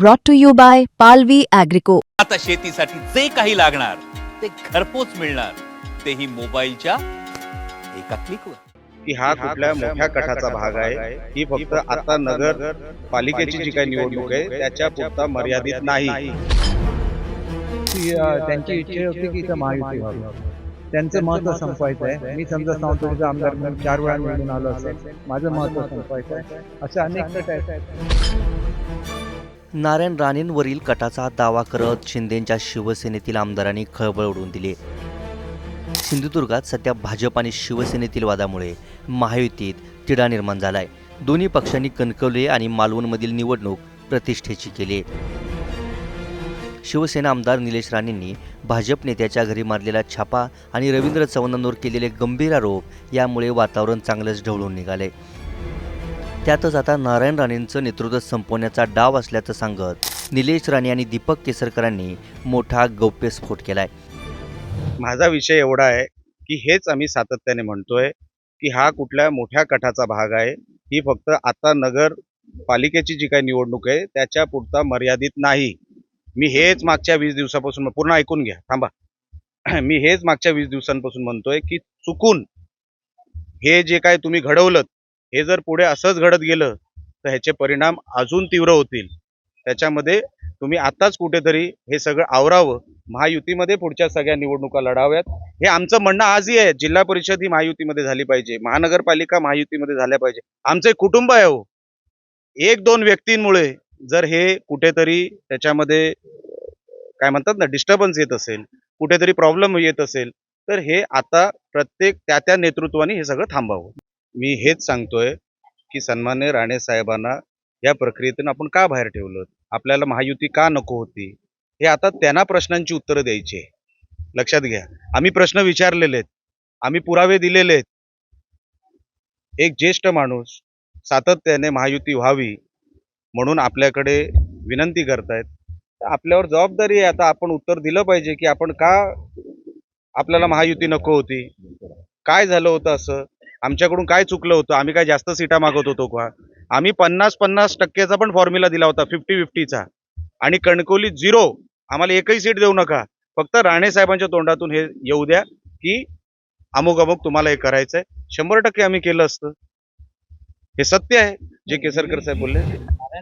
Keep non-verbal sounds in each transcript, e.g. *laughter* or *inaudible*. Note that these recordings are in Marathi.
brought to you by Palvi Agrico. आता शेतीसाठी जे काही लागणार ते घरपोच मिळणार. तेही मोबाईलच्या एका क्लिकवर की हा कुठल्या मोठ्या गटाचा भाग आहे ही फक्त आता नगर पालिकेची जी काही निवडणूक आहे त्याच्या पुरता मर्यादित नाही. अ, त्यांची इच्छा होती की इथं महायुती व्हावी. त्यांचं महत्त्व संपवायचं आहे. मी समजा सावंतवाडीचा आमदार म्हणून चार वेळा निवडून आलो असेल. माझं महत्त्व संपवायचं आहे. असे अनेक गट आहेत. नारायण राणेंवरील कटाचा दावा करत शिंदेच्या शिवसेनेतील आमदारांनी खळबळ उडवून दिली. सिंधुदुर्गात सध्या भाजप आणि शिवसेनेतील वादामुळे महायुतीत तिढा निर्माण झालाय. दोन्ही पक्षांनी कणकवले आणि मालवणमधील निवडणूक प्रतिष्ठेची केली. शिवसेना आमदार निलेश राणेंनी भाजप नेत्याच्या घरी मारलेला छापा आणि रवींद्र चव्हाणांवर केलेले गंभीर आरोप यामुळे वातावरण चांगलंच ढवळून निघाले त्यातच आता नारायण राणेंचं नेतृत्व संपवण्याचा डाव असल्याचं सांगत निलेश राणे आणि दीपक केसरकरांनी मोठा गौप्यस्फोट केलाय. माझा विषय एवढा आहे की हेच आम्ही सातत्याने म्हणतोय की हा कुठल्या मोठ्या गटाचा भाग आहे. ही फक्त आता नगर पालिकेची जी काही निवडणूक आहे त्याच्या पुरता मर्यादित नाही. मी हेच मागच्या वीस दिवसापासून पूर्ण ऐकून घ्या थांबा. *clears throat* मी हेच मागच्या वीस दिवसांपासून म्हणतोय की चुकून हे जे काय तुम्ही घडवलं हे जर पुढे असंच घडत गेलं तर ह्याचे परिणाम अजून तीव्र होतील. त्याच्यामध्ये तुम्ही आताच कुठेतरी हे सगळं आवरावं. महायुतीमध्ये पुढच्या सगळ्या निवडणुका लढाव्यात. हे आमचं म्हणणं आजही आहे. जिल्हा परिषद ही महायुतीमध्ये झाली पाहिजे. महानगरपालिका महायुतीमध्ये झाल्या पाहिजे. आमचं एक कुटुंब आहे हो. एक दोन व्यक्तींमुळे जर हे कुठेतरी त्याच्यामध्ये काय म्हणतात ना डिस्टर्बन्स येत असेल कुठेतरी प्रॉब्लेम येत असेल तर हे आता प्रत्येक त्या त्या नेतृत्वाने हे सगळं थांबावं. मी हेच सांगतोय की सन्मान्य राणे साहेबांना या प्रक्रियेतून आपण का बाहेर ठेवलं? आपल्याला महायुती का नको होती? हे आता त्यांना प्रश्नांची उत्तरं द्यायची आहे. लक्षात घ्या. आम्ही प्रश्न विचारलेले आहेत आम्ही पुरावे दिलेले आहेत एक ज्येष्ठ माणूस सातत्याने महायुती व्हावी म्हणून आपल्याकडे विनंती करतायत. तर आपल्यावर जबाबदारी आहे. आता आपण उत्तर दिलं पाहिजे की आपण का आपल्याला महायुती नको होती? काय झालं होतं असं? आमच्याकडून काय चुकलं होतं? आम्ही काय जास्त सीटा मागत होतो का? आम्ही पन्नास पन्नास टक्क्याचा पण फॉर्म्युला दिला होता फिफ्टी फिफ्टीचा आणि कणकवली झिरो आम्हाला एकही सीट देऊ नका. फक्त राणे साहेबांच्या तोंडातून हे येऊ द्या की अमुक अमुक तुम्हाला हे करायचंय. शंभर टक्के आम्ही केलं असतं. हे सत्य आहे जे केसरकर साहेब बोलले.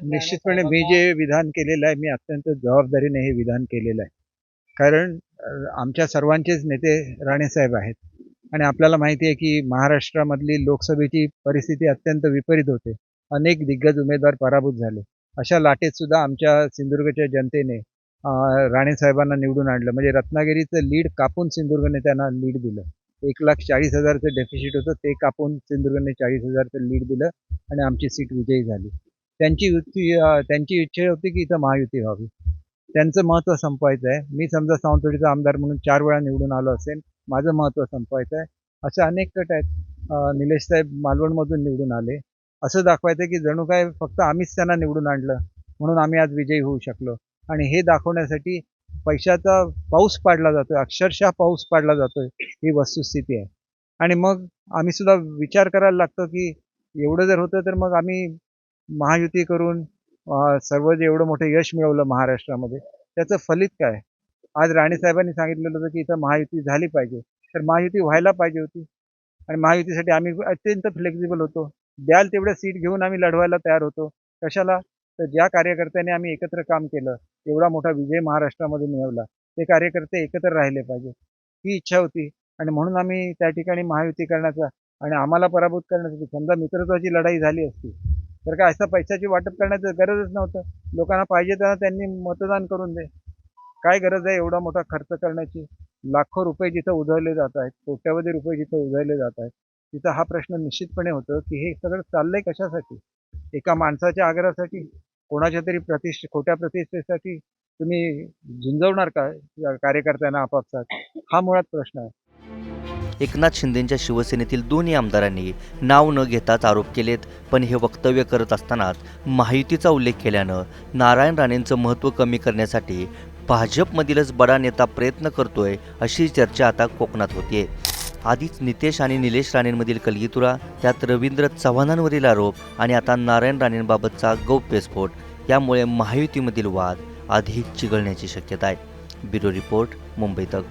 निश्चितपणे मी जे विधान केलेलं आहे मी अत्यंत जबाबदारीने हे विधान केलेलं आहे. कारण आमच्या सर्वांचेच नेते राणे साहेब आहेत. आणि आपल्याला माहिती आहे की महाराष्ट्रामधली लोकसभेची परिस्थिती अत्यंत विपरीत होते. अनेक दिग्गज उमेदवार पराभूत झाले. अशा लाटेत सुद्धा आमच्या सिंधुदुर्गच्या जनतेने राणेसाहेबांना निवडून आणलं. म्हणजे रत्नागिरीचं लीड कापून सिंधुदुर्गने त्यांना लीड दिलं. एक लाख चाळीस हजारचं डेफिसिट होतं ते कापून सिंधुदुर्गने चाळीस हजारचं लीड दिलं आणि आमची सीट विजयी झाली. त्यांची युती त्यांची इच्छा होती की इथं महायुती व्हावी. त्यांचं महत्त्व संपवायचं आहे मी समजा सावंतवाडीचा आमदार म्हणून चार वेळा निवडून आलो असेल माझं महत्त्व संपवायचं आहे असे अनेक गट आहेत. निलेश साहेब मालवणमधून निवडून आले. असं दाखवायचं की जणू काय फक्त आम्हीच त्यांना निवडून आणलं. म्हणून आम्ही आज विजयी होऊ शकलो. आणि हे दाखवण्यासाठी पैशाचा पाऊस पाडला जातोय. अक्षरशः पाऊस पाडला जातोय ही वस्तुस्थिती आहे. आणि मग आम्ही सुद्धा विचार करायला लागतो की एवढं जर होतं तर मग आम्ही महायुती करून सर्व जे एवढं मोठं यश मिळवलं महाराष्ट्रामध्ये त्याचं फलित काय? आज राणेसाहेबांनी सांगितलेलं होतं की इथं महायुती झाली पाहिजे. तर महायुती व्हायला पाहिजे होती. आणि महायुतीसाठी आम्ही अत्यंत फ्लेक्झिबल होतो. द्याल तेवढ्या सीट घेऊन आम्ही लढवायला तयार होतो. कशाला? तर ज्या कार्यकर्त्यांनी आम्ही एकत्र काम केलं एवढा मोठा विजय महाराष्ट्रामध्ये मिळवला ते कार्यकर्ते एकत्र राहिले पाहिजे. ही इच्छा होती. आणि म्हणून आम्ही त्या ठिकाणी महायुती करण्याचा आणि आम्हाला पराभूत करण्यासाठी समजा मित्रत्वाची लढाई झाली असती तर काय असं पैशाची वाटप करण्याचं गरजच नव्हतं. लोकांना पाहिजे त्यांना त्यांनी मतदान करून दे. काय गरज आहे एवढा मोठा खर्च करण्याची? लाखो रुपये जिथं उधळले जात आहेत कोट्यावधी रुपये जिथं उधळले जात आहेत तिथं हा प्रश्न निश्चितपणे होतो की हे सगळं चाललंय कशासाठी? एका माणसाच्या आग्रहासाठी? कोणाच्या तरी प्रतिष्ठ खोट्या प्रतिष्ठेसाठी तुम्ही झुंजवणार का कार्यकर्त्यांना आपापसात? हा मुळात प्रश्न आहे. एकनाथ शिंदेच्या शिवसेनेतील दोन्ही आमदारांनी नाव न घेताच आरोप केलेत पण हे वक्तव्य करत असतानाच महायुतीचा उल्लेख केल्यानं नारायण राणेंचं महत्त्व कमी करण्यासाठी भाजपमधीलच बडा नेता प्रयत्न करतोय अशी चर्चा आता कोकणात होतीये. आधीच नितेश आणि निलेश राणेंमधील कलगीतुरा त्यात रवींद्र चव्हाणांवरील आरोप आणि आता नारायण राणेंबाबतचा गौप्यस्फोट यामुळे महायुतीमधील वाद अधिक चिघळण्याची शक्यता आहे. ब्युरो रिपोर्ट मुंबई तक.